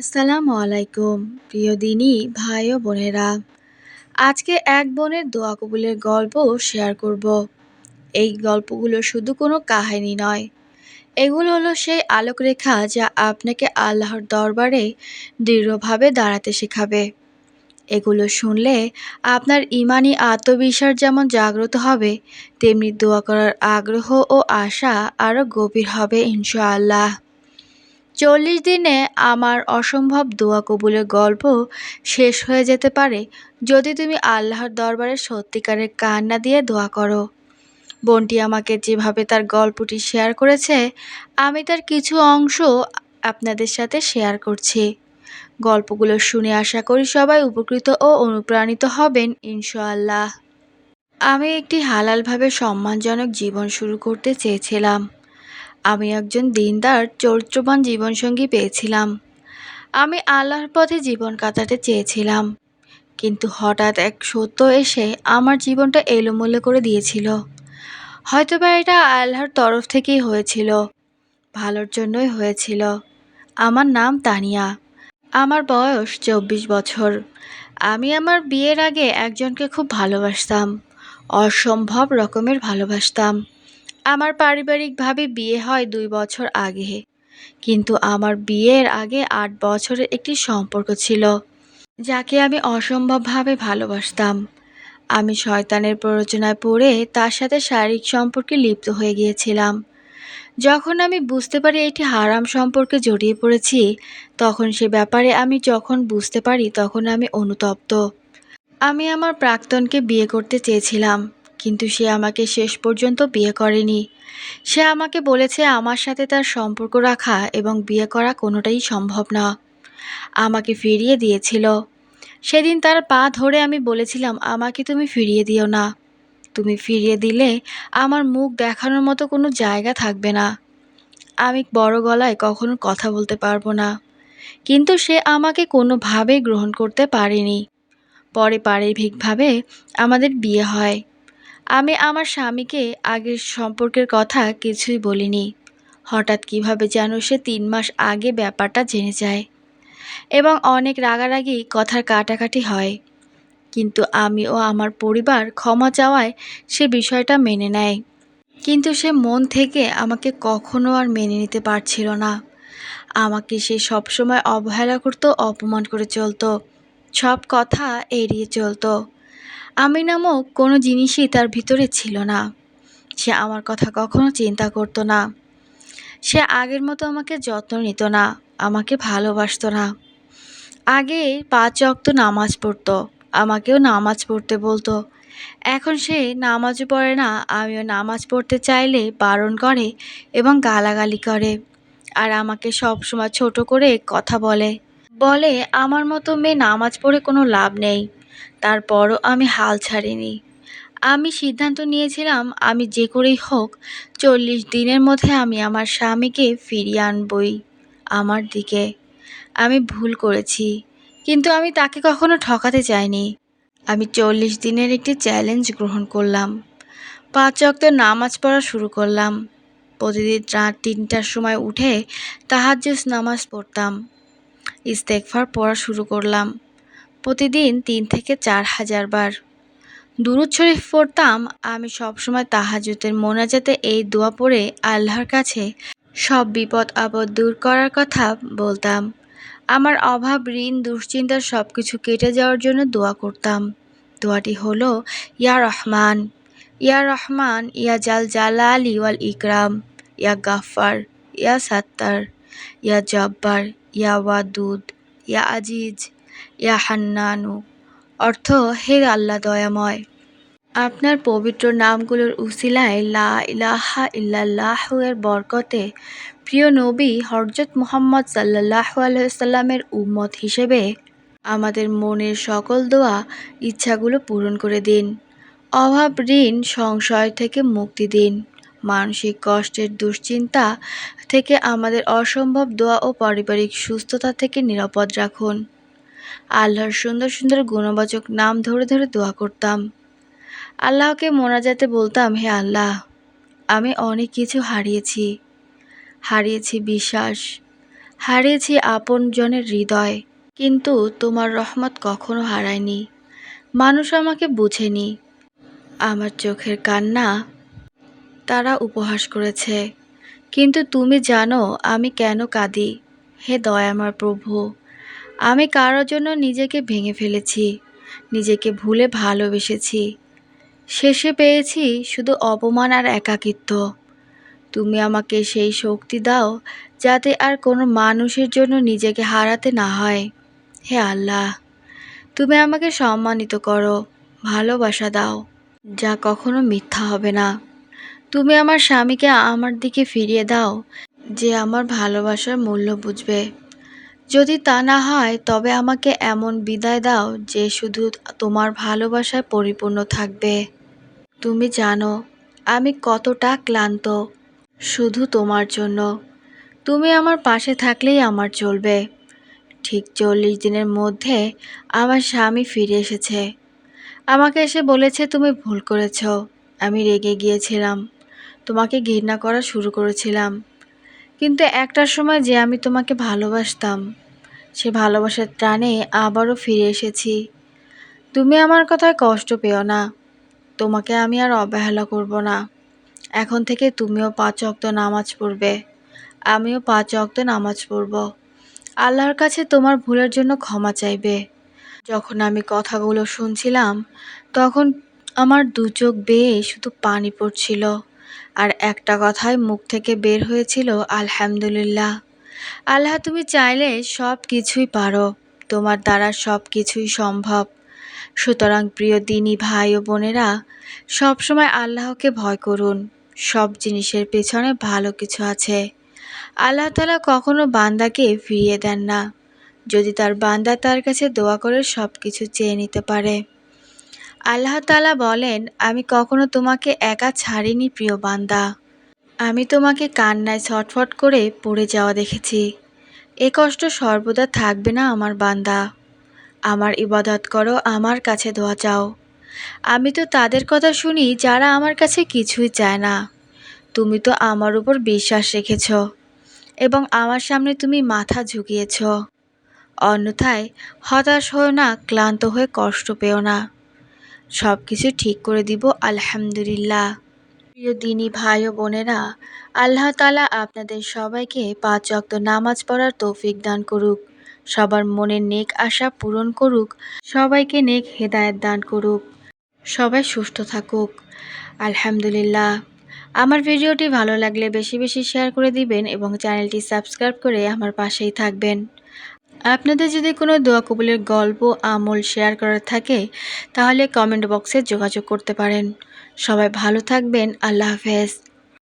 আসসালামু আলাইকুম, প্রিয় দিনী, ভাই ও বোনেরা। আজকে এক বোনের দোয়া কবুলের গল্প শেয়ার করব। এই গল্পগুলো শুধু কোনো কাহিনী নয়। এগুলো হলো সেই আলোকরেখা যা আপনাকে আল্লাহর দরবারে দৃঢ়ভাবে দাঁড়াতে শেখাবে। এগুলো শুনলে আপনার ইমানি আত্মবিশ্বাস যেমন জাগ্রত হবে, তেমনি দোয়া করার আগ্রহ ও আশা আরও গভীর হবে, ইনশাআল্লাহ। চল্লিশ দিনে আমার অসম্ভব দোয়া কবুলের গল্প শেষ হয়ে যেতে পারে যদি তুমি আল্লাহর দরবারে সত্যিকারের কান্না দিয়ে দোয়া করো। বোনটি আমাকে যেভাবে তার গল্পটি শেয়ার করেছে, আমি তার কিছু অংশ আপনাদের সাথে শেয়ার করছি। গল্পগুলো শুনে আশা করি সবাই উপকৃত ও অনুপ্রাণিত হবেন, ইনশাআল্লাহ। আমি একটি হালালভাবে সম্মানজনক জীবন শুরু করতে চেয়েছিলাম। আমি একজন দিনদার, চরিত্রবান জীবনসঙ্গী পেয়েছিলাম। আমি আল্লাহর পথে জীবন কাটাতে চেয়েছিলাম। কিন্তু হঠাৎ এক সত্য এসে আমার জীবনটা এলোমেলো করে দিয়েছিল। হয়তোবা এটা আল্লাহর তরফ থেকেই হয়েছিল। ভালোর জন্যই হয়েছিল। আমার নাম তানিয়া। আমার বয়স চব্বিশ বছর। আমি আমার বিয়ের আগে একজনকে খুব ভালোবাসতাম। অসম্ভব রকমের ভালোবাসতাম। আমার পারিবারিকভাবে বিয়ে হয় দুই বছর আগে। কিন্তু আমার বিয়ের আগে আট বছরের একটি সম্পর্ক ছিল, যাকে আমি অসম্ভবভাবে ভালোবাসতাম। আমি শয়তানের প্ররোচনায় পড়ে তার সাথে শারীরিক সম্পর্কে লিপ্ত হয়ে গিয়েছিলাম। যখন আমি বুঝতে পারি এটি হারাম সম্পর্কে জড়িয়ে পড়েছি, তখন সে ব্যাপারে আমি যখন বুঝতে পারি তখন আমি অনুতপ্ত। আমি আমার প্রাক্তনকে বিয়ে করতে চেয়েছিলাম। কিন্তু সে আমাকে শেষ পর্যন্ত বিয়ে করেনি। সে আমাকে বলেছে আমার সাথে তার সম্পর্ক রাখা এবং বিয়ে করা কোনোটাই সম্ভব না। আমাকে ফিরিয়ে দিয়েছিল। সেদিন তার পা ধরে আমি বলেছিলাম, আমাকে তুমি ফিরিয়ে দিও না। তুমি ফিরিয়ে দিলে আমার মুখ দেখানোর মতো কোনো জায়গা থাকবে না। আমি বড় গলায় কখনো কথা বলতে পারব না। কিন্তু সে আমাকে কোনোভাবেই গ্রহণ করতে পারেনি। পরে পারিবারিকভাবে আমাদের বিয়ে হয়। আমি আমার স্বামীকে আগের সম্পর্কের কথা কিছুই বলিনি। হঠাৎ কীভাবে যেন সে তিন মাস আগে ব্যাপারটা জেনে যায় এবং অনেক রাগারাগি কথার কাটাকাটি হয়। কিন্তু আমি ও আমার পরিবার ক্ষমা চাওয়ায় সে বিষয়টা মেনে নেয়। কিন্তু সে মন থেকে আমাকে কখনো আর মেনে নিতে পারছিল না। আমাকে সে সবসময় অবহেলা করতো, অপমান করে চলতো, সব কথা এড়িয়ে চলতো। আমি নামক কোনো জিনিসই তার ভিতরে ছিল না। সে আমার কথা কখনো চিন্তা করতো না। সে আগের মতো আমাকে যত্ন নিত না, আমাকে ভালোবাসতো না। আগে পাঁচ অক্ত নামাজ পড়তো, আমাকেও নামাজ পড়তে বলতো। এখন সে নামাজও পড়ে না, আমিও নামাজ পড়তে চাইলে বারণ করে এবং গালাগালি করে আর আমাকে সব সময় ছোট করে কথা বলে। বলে, আমার মতো মেয়ে নামাজ পড়ে কোনো লাভ নেই। তারপরও আমি হাল ছাড়িনি। আমি সিদ্ধান্ত নিয়েছিলাম, আমি যে করেই হোক, চল্লিশ দিনের মধ্যে আমি আমার স্বামীকে ফিরিয়ে আনবই আমার দিকে। আমি ভুল করেছি, কিন্তু আমি তাকে কখনো ঠকাতে চাইনি। আমি চল্লিশ দিনের একটি চ্যালেঞ্জ গ্রহণ করলাম। পাঁচ অক্ত নামাজ পড়া শুরু করলাম। প্রতিদিন রাত তিনটার সময় উঠে তাহাজ্জুস নামাজ পড়তাম। ইস্তেকফার পড়া শুরু করলাম। প্রতিদিন তিন থেকে চার হাজার বার। দুরুদ শরীফ পড়তাম, আমি সবসময় তাহাজুতের মোনাজাতে এই দোয়া পড়ে আল্লাহর কাছে সব বিপদ আপদ দূর করার কথা বলতাম। আমার অভাব, ঋণ দুশ্চিন্তার সব কিছু কেটে যাওয়ার জন্য দোয়া করতাম। দোয়াটি হলো, ইয়া রহমান ইয়া রহমান, ইয়া জাল জালাল ইওয়াল ইকরাম, ইয়া গাফার ইয়া সাত্তার, ইয়া জব্বার, ইয়া ওয়াদুদ, ইয়া আজিজ। ইয়া হান্নানু। অর্থ, হে আল্লাহ দয়াময়। আপনার পবিত্র নামগুলোর উসিলায় লা ইলাহা ইল্লাল্লাহ এর বরকতে প্রিয় নবী হরজত মুহাম্মদ সাল্লাহ আলহামের উম্মত হিসেবে আমাদের মনের সকল দোয়া, ইচ্ছাগুলো পূরণ করে দিন। অভাব, ঋণ, সংশয় থেকে মুক্তি দিন। মানসিক কষ্টের দুশ্চিন্তা থেকে আমাদের অসম্ভব দোয়া ও পারিবারিক সুস্থতা থেকে নিরাপদ রাখুন। আল্লাহর সুন্দর সুন্দর গুণবাচক নাম ধরে ধরে দোয়া করতাম। আল্লাহকে মোনাজাতে বলতাম, হে আল্লাহ, আমি অনেক কিছু হারিয়েছি। হারিয়েছি বিশ্বাস, হারিয়েছি আপনজনের হৃদয়। কিন্তু তোমার রহমত কখনো হারায়নি। মানুষ আমাকে বুঝেনি। আমার চোখের কান্না তারা উপহাস করেছে। কিন্তু তুমি জানো আমি কেন কাঁদি। হে দয়াময় প্রভু আমি কারোর জন্য নিজেকে ভেঙে ফেলেছি, নিজেকে ভুলে ভালোবেসেছি। শেষে পেয়েছি শুধু অপমান আর একাকিত্ব। তুমি আমাকে সেই শক্তি দাও যাতে আর কোনো মানুষের জন্য নিজেকে হারাতে না হয়। হে আল্লাহ, তুমি আমাকে সম্মানিত করো, ভালোবাসা দাও, যা কখনো মিথ্যা হবে না। তুমি আমার স্বামীকে আমার দিকে ফিরিয়ে দাও, যে আমার ভালোবাসার মূল্য বুঝবে। যদি তা না হয়, তবে আমাকে এমন বিদায় দাও যে শুধু তোমার ভালোবাসায় পরিপূর্ণ থাকবে। তুমি জানো, আমি কতটা ক্লান্ত শুধু তোমার জন্য। তুমি আমার পাশে থাকলেই আমার চলবে। ঠিক চল্লিশ দিনের মধ্যে আমার স্বামী ফিরে এসেছে। আমাকে এসে বলেছে, তুমি ভুল করেছ। আমি রেগে গিয়েছিলাম। তোমাকে ঘৃণা করা শুরু করেছিলাম। কিন্তু একটার সময় যে আমি তোমাকে ভালোবাসতাম, সে ভালোবাসার টানে আবারও ফিরে এসেছি। তুমি আমার কথায় কষ্ট পেও না, তোমাকে আমি আর অবহেলা করব না। এখন থেকে তুমিও পাঁচ অক্ত নামাজ পড়বে, আমিও পাঁচ অক্ত নামাজ পড়ব। আল্লাহর কাছে তোমার ভুলের জন্য ক্ষমা চাইবে। যখন আমি কথাগুলো শুনছিলাম, তখন আমার দু চোখ বেয়ে শুধু পানি পড়ছিল। আর একটা কথাই মুখ থেকে বের হয়েছিল, আলহামদুলিল্লাহ। আল্লাহ, তুমি চাইলে সব কিছুই পারো। তোমার দ্বারা সব কিছুই সম্ভব। সুতরাং প্রিয় দিনী ভাই ও বোনেরা, সবসময় আল্লাহকে ভয় করুন। সব জিনিসের পেছনে ভালো কিছু আছে। আল্লাহ তালা কখনো বান্দাকে ফিরিয়ে দেন না। যদি তার বান্দা তার কাছে দোয়া করে সব কিছু চেয়ে নিতে পারে। আল্লাহ তালা বলেন, আমি কখনো তোমাকে একা ছাড়িনি, প্রিয় বান্দা। আমি তোমাকে কান্নায় ছটফট করে পড়ে যাওয়া দেখেছি। এ কষ্ট সর্বদা থাকবে না, আমার বান্দা। আমার ইবাদত করো, আমার কাছে দোয়া চাও। আমি তো তাদের কথা শুনি, যারা আমার কাছে কিছুই চায় না। তুমি তো আমার উপর বিশ্বাস রেখেছ এবং আমার সামনে তুমি মাথা ঝুঁকিয়েছ। অন্যথায় হতাশ হয়েও না, ক্লান্ত হয়ে কষ্ট পেও না। সব কিছু ঠিক করে দিব, আলহামদুলিল্লাহ। প্রিয় দিনী ভাই ও বোনেরা, আল্লাহ তালা আপনাদের সবাইকে পাঁচ অক্ত নামাজ পড়ার তৌফিক দান করুক, সবার মনের নেক আশা পূরণ করুক, সবাইকে নেক হেদায়েত দান করুক, সবাই সুস্থ থাকুক। আলহামদুলিল্লাহ। আমার ভিডিওটি ভালো লাগলে বেশি বেশি শেয়ার করে দিবেন এবং চ্যানেলটি সাবস্ক্রাইব করে আমার পাশেই থাকবেন। আপনাদের যদি কোনো দোয়া কবুলের গল্প, আমল শেয়ার করার থাকে, তাহলে কমেন্ট বক্সে যোগাযোগ করতে পারেন। সবাই ভালো থাকবেন। আল্লাহ হাফেজ।